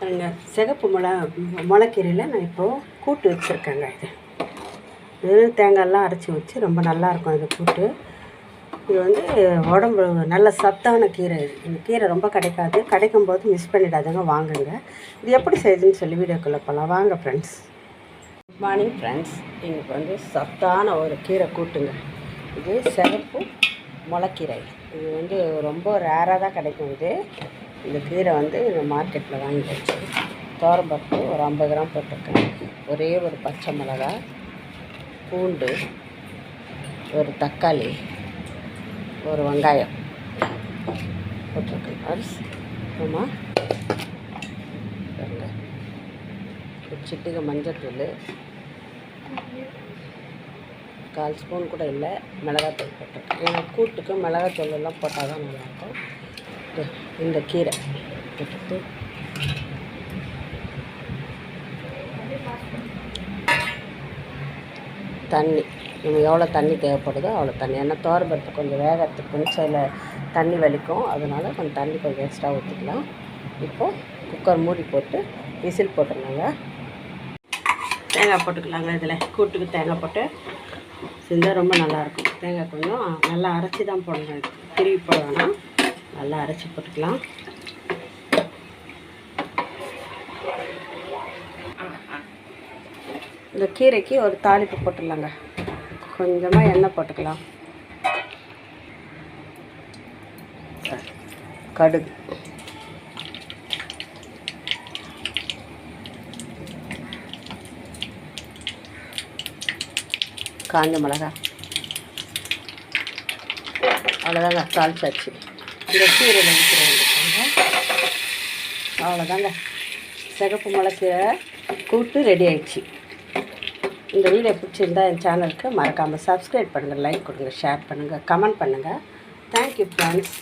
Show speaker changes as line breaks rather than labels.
பாருங்க சிகப்பு மிளகா முளைக்கீரையில் நான் இப்போது கூட்டு வச்சுருக்கேங்க இது. வெறும் தேங்காயெல்லாம் அரைச்சி வச்சு ரொம்ப நல்லாயிருக்கும் இது கூட்டு. இது வந்து உடம்பு நல்ல சத்தான கீரை இது. இந்த கீரை ரொம்ப கிடைக்காது. கிடைக்கும் போது மிஸ் பண்ணிடாதுங்க வாங்குங்க. இது எப்படி செய்யுதுன்னு சொல்லி வீடியோக்குள்ளே போகலாம் வாங்க ஃப்ரெண்ட்ஸ் குட் மார்னிங் ஃப்ரெண்ட்ஸ் இன்னைக்கு வந்து சத்தான ஒரு கீரை கூட்டுங்க. இது சிகப்பு முளைக்கீரை. இது வந்து ரொம்ப ரேராக தான் கிடைக்கும் இது. இந்த கீரை வந்து மார்க்கெட்டில் வாங்கி வச்சு தோரம்பருப்பு ஒரு ஐம்பது கிராம் போட்டிருக்கேன். ஒரே ஒரு பச்சை மிளகா பூண்டு ஒரு தக்காளி ஒரு வெங்காயம் போட்டிருக்கேன். அரிசி ஆமாம் ஒரு சிட்டிகை மஞ்சத்தூள் கால் ஸ்பூன் கூட இல்லை மிளகாத்தூள் போட்டிருக்கேன். ஏன்னா கூட்டுக்கு மிளகாத்தூள் எல்லாம் போட்டால் தான் நல்லாயிருக்கும். இந்த கீரை. போட்டுட்டு தண்ணி. நம்ம எவ்வளோ தண்ணி தேவைப்படுதோ அவ்வளோ தண்ணி. ஏன்னா தோரப்பருப்பு கொஞ்சம் வேகத்துக்கு கொஞ்சம் தண்ணி வலிக்கும். அதனால் கொஞ்சம் தண்ணி கொஞ்சம் எக்ஸ்ட்ரா ஊற்றிக்கலாம் இப்போது குக்கர் மூடி போட்டு விசில் போட்டுருந்தாங்க. தேங்காய் போட்டுக்கலாங்க இதில். கூட்டுக்கு தேங்காய் போட்டு செஞ்சால் ரொம்ப நல்லாயிருக்கும் தேங்காய் கொஞ்சம் நல்லா அரைச்சி தான் போடணும். திருவி போட வேணாம். நல்லா அரைச்சி போட்டுக்கலாம். இந்த கீரைக்கு ஒரு தாளிப்பு போட்டுடலாங்க. கொஞ்சமாக எண்ணெய் போட்டுக்கலாம். கடுகு. காஞ்ச மிளகா அவ்வளோதாங்க தாளிச்சாச்சு. இந்த கீரையில் ஊற்றுறோம் அவ்வளோதாங்க. சிகப்பு மிளகீரை கூட்டு ரெடி ஆயிடுச்சு. இந்த வீடியோ பிடிச்சிருந்தா என் சேனலுக்கு மறக்காமல் சப்ஸ்கிரைப் பண்ணுங்கள் லைக் கொடுங்க ஷேர் பண்ணுங்கள் கமெண்ட் பண்ணுங்கள் தேங்க்யூ ஃப்ரெண்ட்ஸ்